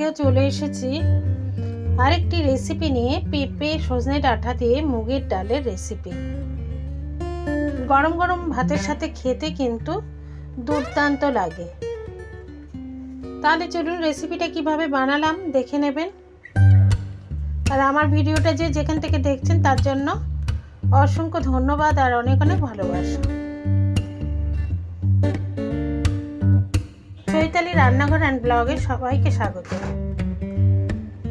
আজকেও চলে এসেছি। আরেকটি রেসিপি নিয়ে পেঁপে, সজনে ডাঁটা দিয়ে মুগের ডালের রেসিপি গরম গরম ভাতের সাথে খেতে কিন্তু দুর্দান্ত লাগে। তাহলে চলুন রেসিপিটা কীভাবে বানালাম দেখে নেবেন। আর আমার ভিডিওটা যে যেখান থেকে দেখছেন তার জন্য অসংখ্য ধন্যবাদ আর অনেক অনেক ভালোবাসা। চৈতালি রান্নাঘর অ্যান্ড ব্লগে সবাইকে স্বাগত।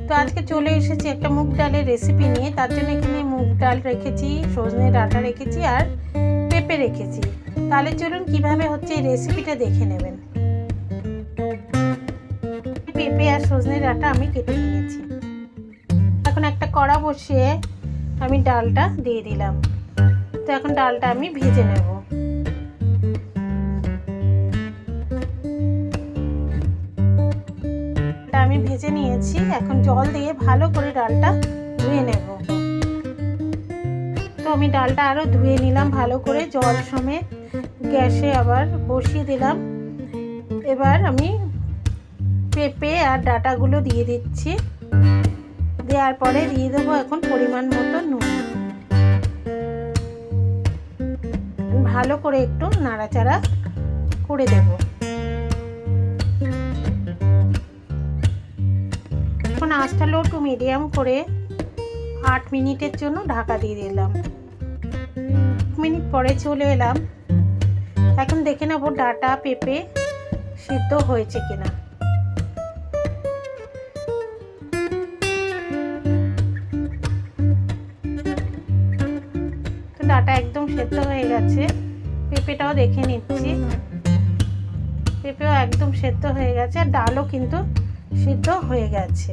তো আজকে চলে এসেছি একটা মুগ ডালের রেসিপি নিয়ে। তার জন্য এখানে মুগ ডাল রেখেছি, সজনে ডাঁটা রেখেছি আর পেঁপে রেখেছি। তাহলে চলুন কীভাবে হচ্ছে এই রেসিপিটা দেখে নেবেন। পেঁপে আর সজনে ডাঁটা আমি কেটে নিয়েছি। এখন একটা কড়া বসিয়ে আমি ডালটা দিয়ে দিলাম। তো এখন ডালটা আমি ভেজে নেব। আমি ভেজে নিয়েছি। এখন জল দিয়ে ভালো করে ডালটা ধুয়ে নেব। তো আমি ডালটা আরও ধুয়ে নিলাম, ভালো করে জল সমেত গ্যাসে আবার বসিয়ে দিলাম। এবার আমি পেঁপে আর ডাটাগুলো দিয়ে দিচ্ছি। দেওয়ার পরে দিয়ে দেবো এখন পরিমাণ মতো নুন। ভালো করে একটু নাড়াচাড়া করে দেব। এখন আঁচটা লো টু মিডিয়াম করে আট মিনিটের জন্য ঢাকা দিয়ে দিলাম। মিনিট পরে চলে এলাম। এখন দেখে নেব ডাটা পেঁপে সিদ্ধ হয়েছে কিনা। ডাটা একদম সেদ্ধ হয়ে গেছে। পেঁপেটাও দেখে নিচ্ছি। পেঁপেও একদম সেদ্ধ হয়ে গেছে। আর ডালও কিন্তু সিদ্ধ হয়ে গেছে।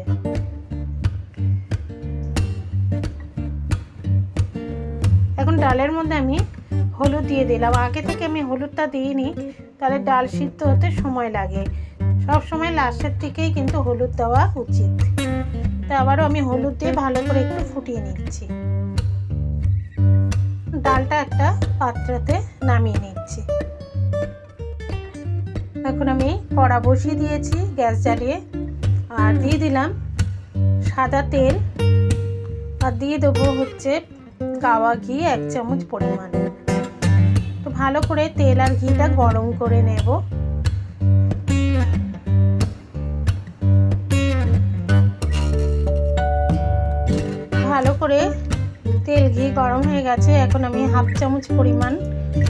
এখন ডালের মধ্যে আমি হলুদ দিয়ে দিলাম। আগে থেকে আমি হলুদটা দিইনি, তাহলে ডাল সিদ্ধ হতে সময় লাগে। সব সময় লাস্টের থেকেই কিন্তু হলুদ দেওয়া উচিত। তা আবারও আমি হলুদ দিয়ে ভালো করে একটু ফুটিয়ে নিচ্ছি। ডালটা একটা পাত্রতে নামিয়ে নিচ্ছি। এখন আমি কড়া বসিয়ে দিয়েছি, গ্যাস জ্বালিয়ে আর দিয়ে দিলাম সাদা তেল। আর দিয়ে দেবো হচ্ছে গাওয়া ঘি, এক চামচ পরিমাণ। তো ভালো করে তেল আর ঘিটা গরম করে নেব। ভালো করে তেল ঘি গরম হয়ে গেছে। এখন আমি হাফ চামচ পরিমাণ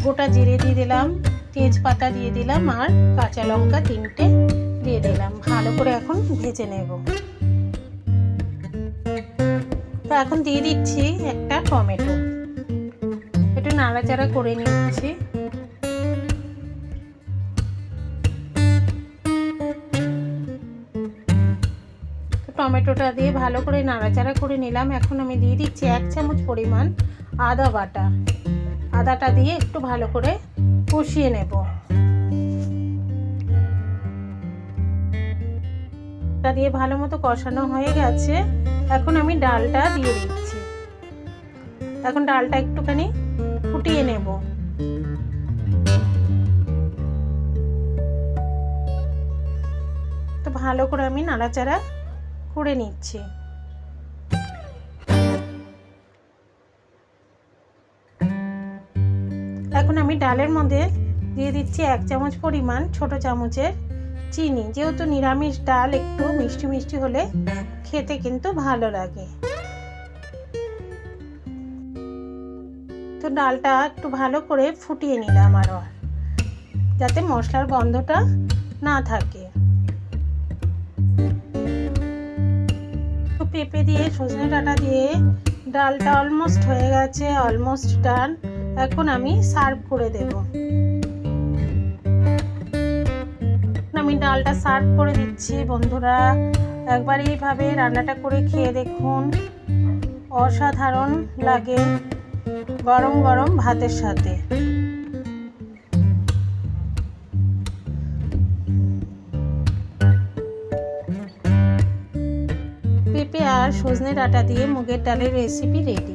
গোটা জিরে দিয়ে দিলাম, তেজপাতা দিয়ে দিলাম, আর কাঁচা লঙ্কা তিনটে দিয়ে দিলাম। ভালো করে এখন ভেজে নেব। তো এখন দিয়ে দিচ্ছি একটা টমেটো। একটু নাড়াচাড়া করে নিচ্ছি। টমেটোটা দিয়ে ভালো করে নাড়াচাড়া করে নিলাম। এখন আমি দিয়ে দিচ্ছি এক চামচ পরিমাণ আদা বাটা। আদাটা দিয়ে একটু ভালো করে কষিয়ে নেব। দিয়ে ভালো মতো কষানো হয়ে গেছে। এখন আমি ডালটা দিয়ে দিচ্ছি। এখন ডালটা একটুখানি ফুটিয়ে নেব। তো ভালো করে আমি নাড়াচাড়া করে নিচ্ছি। এখন আমি ডালের মধ্যে দিয়ে দিচ্ছি এক চামচ পরিমাণ ছোট চামচের চিনি, যেহেতু নিরামিষ ডাল একটু মিষ্টি মিষ্টি হলে খেতে কিন্তু ভালো লাগে। তো ডালটা একটু ভালো করে ফুটিয়ে নিলাম আরও যাতে মশলার গন্ধটা না থাকে। পেঁপে দিয়ে, সজনে ডাঁটা দিয়ে ডালটা অলমোস্ট হয়ে গেছে অলমোস্ট ডান এখন আমি সার্ভ করে দেব। আমি ডালটা সার্ভ করে দিচ্ছি, বন্ধুরা। একবার এইভাবে রান্নাটা করে খেয়ে দেখুন। অসাধারণ লাগে গরম গরম ভাতের সাথে। পেঁপে আর সজনে ডাঁটা দিয়ে মুগের ডালের রেসিপি রেডি